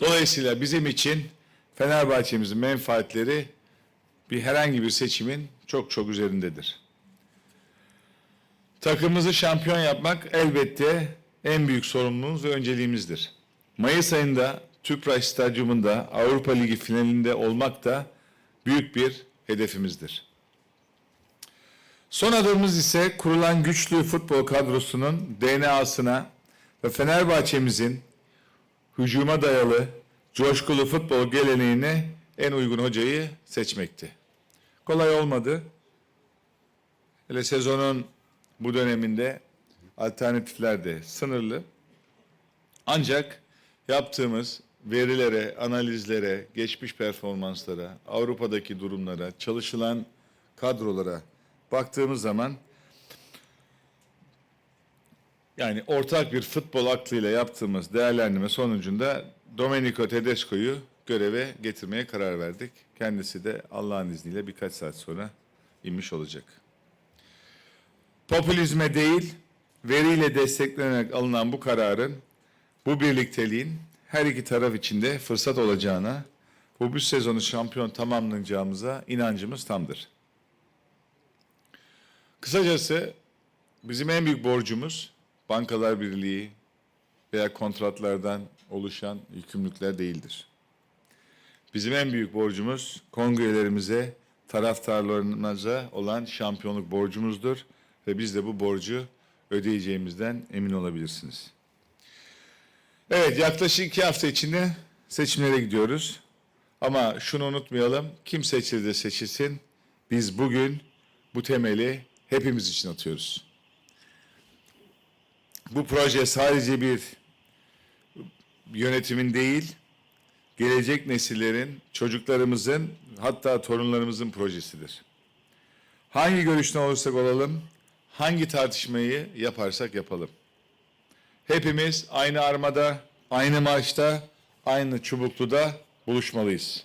Dolayısıyla bizim için Fenerbahçe'mizin menfaatleri bir herhangi bir seçimin çok çok üzerindedir. Takımımızı şampiyon yapmak elbette en büyük sorumluluğumuz ve önceliğimizdir. Mayıs ayında Tüpraş Stadyumunda Avrupa Ligi finalinde olmak da büyük bir hedefimizdir. Son adımımız ise kurulan güçlü futbol kadrosunun DNA'sına ve Fenerbahçe'mizin hücuma dayalı, coşkulu futbol geleneğine en uygun hocayı seçmekti. Kolay olmadı. Hele sezonun bu döneminde alternatifler de sınırlı. Ancak yaptığımız verilere, analizlere, geçmiş performanslara, Avrupa'daki durumlara, çalışılan kadrolara baktığımız zaman yani ortak bir futbol aklıyla yaptığımız değerlendirme sonucunda Domenico Tedesco'yu göreve getirmeye karar verdik. Kendisi de Allah'ın izniyle birkaç saat sonra inmiş olacak. Popülizme değil, veriyle desteklenerek alınan bu kararın, bu birlikteliğin her iki taraf için de fırsat olacağına, bu bu sezonu şampiyon tamamlayacağımıza inancımız tamdır. Kısacası bizim en büyük borcumuz bankalar birliği veya kontratlardan oluşan yükümlülükler değildir. Bizim en büyük borcumuz kongrelerimize, taraftarlarımıza olan şampiyonluk borcumuzdur ve biz de bu borcu ödeyeceğimizden emin olabilirsiniz. Evet, yaklaşık iki hafta içinde seçimlere gidiyoruz. Ama şunu unutmayalım, kim seçilir de seçilsin, biz bugün bu temeli hepimiz için atıyoruz. Bu proje sadece bir yönetimin değil, gelecek nesillerin, çocuklarımızın, hatta torunlarımızın projesidir. Hangi görüşten olursak olalım, hangi tartışmayı yaparsak yapalım. Hepimiz aynı armada, aynı maçta, aynı çubukluda buluşmalıyız.